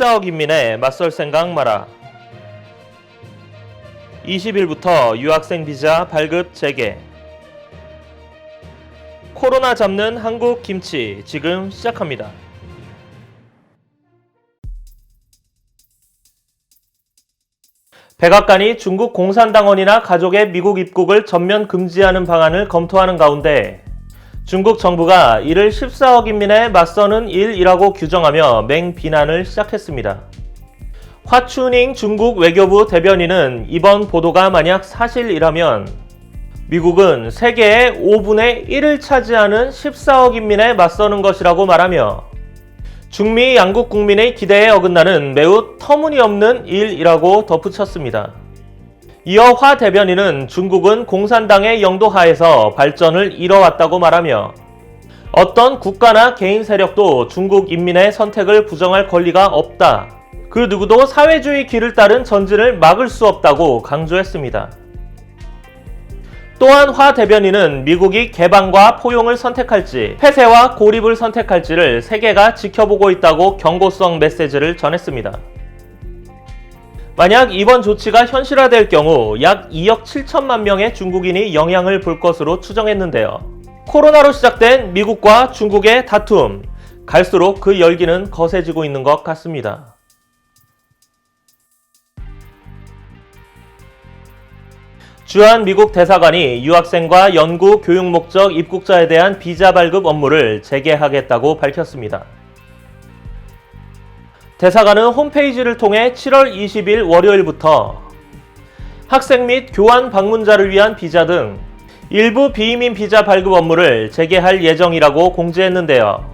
14억 인민의 맞설 생각 마라. 20일부터 유학생 비자 발급 재개. 코로나 잡는 한국 김치 지금 시작합니다. 백악관이 중국 공산당원이나 가족의 미국 입국을 전면 금지하는 방안을 검토하는 가운데 중국 정부가 이를 14억 인민의 맞서는 일이라고 규정하며 맹비난을 시작했습니다. 화추닝 중국 외교부 대변인은 이번 보도가 만약 사실이라면 미국은 세계의 5분의 1을 차지하는 14억 인민에 맞서는 것이라고 말하며 중미 양국 국민의 기대에 어긋나는 매우 터무니없는 일이라고 덧붙였습니다. 이어 화 대변인은 중국은 공산당의 영도 하에서 발전을 이뤄왔다고 말하며 어떤 국가나 개인 세력도 중국 인민의 선택을 부정할 권리가 없다. 그 누구도 사회주의 길을 따른 전진을 막을 수 없다고 강조했습니다. 또한 화 대변인은 미국이 개방과 포용을 선택할지 폐쇄와 고립을 선택할지를 세계가 지켜보고 있다고 경고성 메시지를 전했습니다. 만약 이번 조치가 현실화될 경우 약 2억 7천만 명의 중국인이 영향을 볼 것으로 추정했는데요. 코로나로 시작된 미국과 중국의 다툼, 갈수록 그 열기는 거세지고 있는 것 같습니다. 주한 미국 대사관이 유학생과 연구 교육 목적 입국자에 대한 비자 발급 업무를 재개하겠다고 밝혔습니다. 대사관은 홈페이지를 통해 7월 20일 월요일부터 학생 및 교환 방문자를 위한 비자 등 일부 비이민 비자 발급 업무를 재개할 예정이라고 공지했는데요.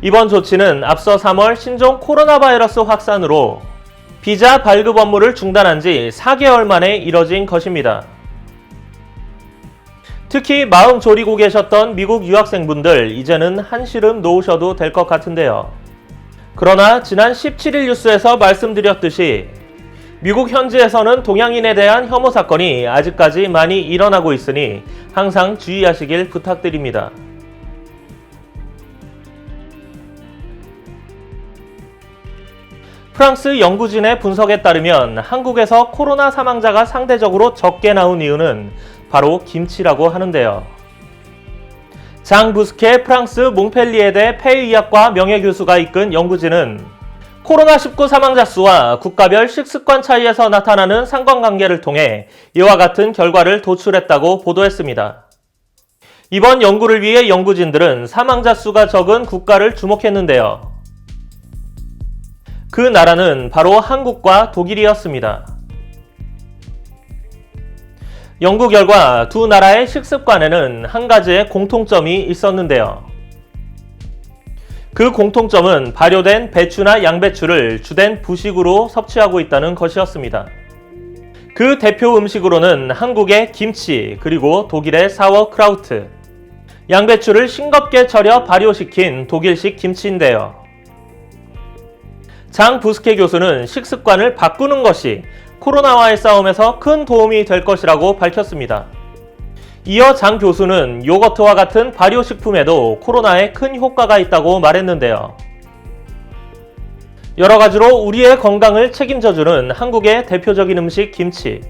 이번 조치는 앞서 3월 신종 코로나 바이러스 확산으로 비자 발급 업무를 중단한 지 4개월 만에 이뤄진 것입니다. 특히 마음 졸이고 계셨던 미국 유학생분들 이제는 한시름 놓으셔도 될 것 같은데요. 그러나 지난 17일 뉴스에서 말씀드렸듯이 미국 현지에서는 동양인에 대한 혐오 사건이 아직까지 많이 일어나고 있으니 항상 주의하시길 부탁드립니다. 프랑스 연구진의 분석에 따르면 한국에서 코로나 사망자가 상대적으로 적게 나온 이유는 바로 김치라고 하는데요. 장 부스케 프랑스 몽펠리에 대 폐의학과 명예교수가 이끈 연구진은 코로나19 사망자 수와 국가별 식습관 차이에서 나타나는 상관관계를 통해 이와 같은 결과를 도출했다고 보도했습니다. 이번 연구를 위해 연구진들은 사망자 수가 적은 국가를 주목했는데요. 그 나라는 바로 한국과 독일이었습니다. 연구 결과 두 나라의 식습관에는 한 가지의 공통점이 있었는데요. 그 공통점은 발효된 배추나 양배추를 주된 부식으로 섭취하고 있다는 것이었습니다. 그 대표 음식으로는 한국의 김치, 그리고 독일의 사워크라우트, 양배추를 싱겁게 절여 발효시킨 독일식 김치인데요. 장 부스케 교수는 식습관을 바꾸는 것이 코로나와의 싸움에서 큰 도움이 될 것이라고 밝혔습니다. 이어 장 교수는 요거트와 같은 발효식품에도 코로나에 큰 효과가 있다고 말했는데요. 여러 가지로 우리의 건강을 책임져주는 한국의 대표적인 음식 김치.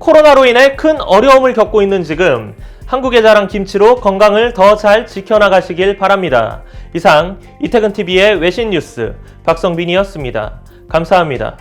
코로나로 인해 큰 어려움을 겪고 있는 지금 한국의 자랑 김치로 건강을 더 잘 지켜나가시길 바랍니다. 이상 이태근TV의 외신 뉴스 박성빈이었습니다. 감사합니다.